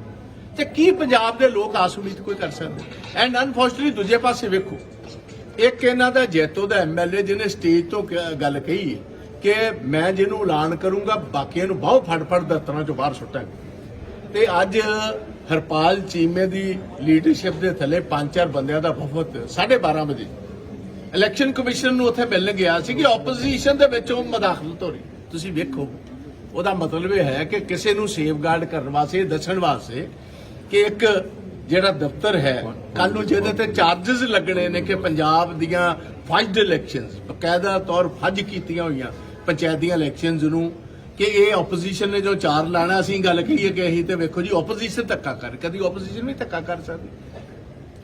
ਤੇ ਕੀ ਪੰਜਾਬ ਦੇ ਲੋਕ ਆਸ ਉਮੀਦ ਕੋਈ ਕਰ ਸਕਦੇ? ਐਂਡ ਅਨਫੋਰਚੂਨਟਲੀ ਦੂਜੇ ਪਾਸੇ ਵੇਖੋ, ਇੱਕ ਇਹਨਾਂ ਦਾ ਜੈਤੋ ਦਾ ਐਮਐਲਏ ਜਿਹਨੇ ਸਟੇਜ ਤੋਂ ਗੱਲ ਕਹੀ ਕਿ ਮੈਂ ਜਿਹਨੂੰ ਐਲਾਨ ਕਰੂੰਗਾ, ਬਾਕੀਆਂ ਨੂੰ ਬਹੁਤ ਫੜ ਫੜ ਦਫ਼ਤਰਾਂ 'ਚੋਂ ਬਾਹਰ ਸੁੱਟਾਂਗੇ। ਤੇ ਅੱਜ ਹਰਪਾਲ ਚੀਮੇ ਦੀ ਲੀਡਰਸ਼ਿਪ ਦੇ ਥੱਲੇ ਪੰਜ ਚਾਰ ਬੰਦਿਆਂ ਦਾ ਵਫਦ 12:30 ਵਜੇ। ਇਲੈਕਸ਼ਨ ਕਮਿਸ਼ਨ ਨੂੰ ਉੱਥੇ ਮਿਲਣ ਗਿਆ ਸੀ ਕਿ ਆਪੋਜੀਸ਼ਨ ਦੇ ਵਿੱਚ ਉਹ ਮਦਾਖਲਤ ਹੋ ਰਹੀ ਤੁਸੀਂ ਵੇਖੋ, ਉਹਦਾ ਮਤਲਬ ਇਹ ਹੈ ਕਿ ਕਿਸੇ ਨੂੰ ਸੇਫਗਾਰਡ ਕਰਨ ਵਾਸਤੇ, ਦੱਸਣ ਵਾਸਤੇ ਕਿ ਇੱਕ ਜਿਹੜਾ ਦਫ਼ਤਰ ਹੈ ਕੱਲ ਨੂੰ ਜਿਹਦੇ ਤੇ ਚਾਰजेस ਲੱਗਣੇ ਨੇ ਕਿ ਪੰਜਾਬ ਦੀਆਂ ਫਸਟ ਇਲੈਕਸ਼ਨਸ ਬਕਾਇਦਾ ਤੌਰ ਫੱਜ ਕੀਤੀਆਂ ਹੋਈਆਂ ਪੰਚਾਇਤ ਦੀਆਂ ਇਲੈਕਸ਼ਨਸ ਨੂੰ, ਕਿ ਇਹ ਆਪੋਜੀਸ਼ਨ ਨੇ ਜੋ ਚਾਰ ਲਾਣਾ, ਅਸੀਂ ਗੱਲ ਕਹੀਏ ਕਿ ਅਸੀਂ ਤੇ ਵੇਖੋ ਜੀ ਆਪੋਜੀਸ਼ਨ ਧੱਕਾ ਕਰ, ਕਦੀ ਆਪੋਜੀਸ਼ਨ ਵੀ ਧੱਕਾ ਕਰ ਸਕਦੀ।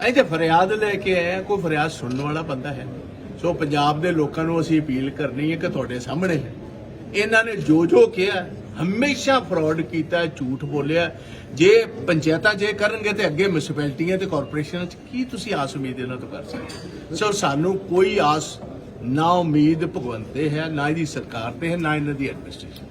ਅਸੀਂ ਤੇ ਫਰਿਆਦ ਲੈ ਕੇ ਆਏ ਹਾਂ, ਕੋਈ ਫਰਿਆਦ ਸੁਣਨ ਵਾਲਾ ਬੰਦਾ ਹੈ ਸੋ ਪੰਜਾਬ ਦੇ ਲੋਕਾਂ ਨੂੰ ਅਸੀਂ ਅਪੀਲ ਕਰਨੀ ਹੈ ਕਿ ਤੁਹਾਡੇ ਸਾਹਮਣੇ ਇਹਨਾਂ ਨੇ ਜੋ ਜੋ ਕਿਹਾ, ਹਮੇਸ਼ਾ ਫਰਾਡ ਕੀਤਾ, ਝੂਠ ਬੋਲਿਆ। ਜੇ ਪੰਚਾਇਤਾਂ ਜੇ ਕਰਨਗੇ ਤੇ ਅੱਗੇ ਮਿਊਨਿਸਪੈਲਿਟੀਆਂ ਤੇ ਕਾਰਪੋਰੇਸ਼ਨਾਂ ਚ ਕੀ ਤੁਸੀਂ ਆਸ ਉਮੀਦ ਇਹਨਾਂ ਤੋਂ ਕਰ ਸਕਦੇ ਸੋ ਸਾਨੂੰ ਕੋਈ ਆਸ, ਨਾ ਉਮੀਦ ਭਗਵੰਤ ਤੇ ਹੈ, ਨਾ ਇਹਦੀ ਸਰਕਾਰ ਤੇ ਹੈ, ਨਾ ਇਹਨਾਂ ਦੀ ਐਡਮਿਨਿਸਟ੍ਰੇਸ਼ਨ